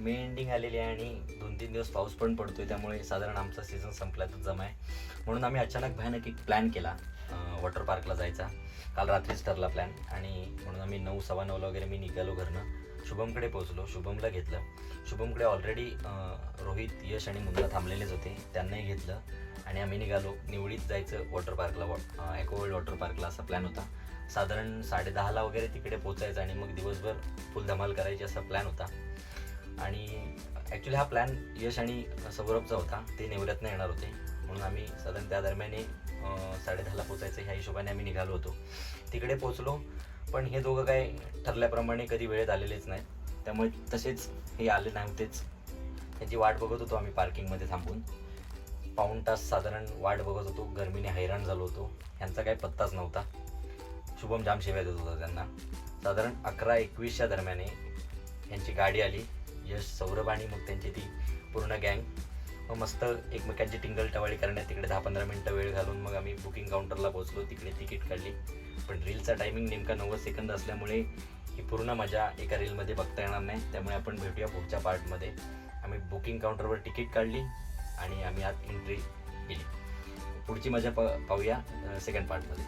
May ending आलेली आहे आणि दोन तीन दिवस पाऊस पण पडतोय त्यामुळे साधारण आमचा सीझन संपल्यातच जमा आहे. म्हणून आम्ही अचानक भयानक एक प्लॅन केला वॉटर पार्कला जायचा. काल रात्रीच ठरला प्लॅन आणि म्हणून आम्ही नऊ सव्वा नऊला वगैरे मी निघालो घरनं. शुभमकडे पोहोचलो शुभमला घेतलं. शुभमकडे ऑलरेडी रोहित यश आणि मुंद्रा थांबलेलेच होते त्यांनाही घेतलं. आणि आम्ही निघालो. निवडीत जायचं वॉटर पार्कला वॉ ॲकोवर्ल्ड वॉटर पार्कला असा प्लॅन होता. साधारण साडे दहाला वगैरे तिकडे पोचायचं आणि मग दिवसभर फुल धमाल करायची असा प्लॅन होता. आणि ॲक्च्युली हा प्लॅन यश आणि सौरभचा होता. ते नेवऱ्यातनं येणार होते. म्हणून आम्ही साधारण त्या दरम्याने साडे दहाला पोचायचं ह्या हिशोबाने आम्ही निघालो होतो. तिकडे पोचलो पण हे दोघं काय ठरल्याप्रमाणे कधी वेळेत आलेलेच नाहीत त्यामुळे तसेच हे आले नव्हतेच त्यांची वाट बघत होतो आम्ही पार्किंगमध्ये थांबून. पाऊण तास साधारण वाट बघत होतो. गरमीने हैराण झालो होतो. ह्यांचा काही पत्ताच नव्हता. शुभम जाम शिव्या देत होता त्यांना. साधारण अकरा एकवीसच्या दरम्याने यांची गाडी आली. यश सौरभ आणि मग त्यांची ती पूर्ण गँग. मग मस्त एकमेकांची टिंगल टवाळी करण्यात तिकडे दहा पंधरा मिनटं वेळ घालून मग आम्ही बुकिंग काउंटरला पोहोचलो तिकडे तिकीट काढली. पण रीलचा टायमिंग नेमका नव्वद सेकंद असल्यामुळे ही पूर्ण मजा एका रीलमध्ये बघता येणार नाही. त्यामुळे आपण भेटूया पुढच्या पार्टमध्ये. आम्ही बुकिंग काउंटरवर तिकीट काढली आणि आम्ही आत एंट्री केली पुढची मजा प पाहूया सेकंड पार्टमध्ये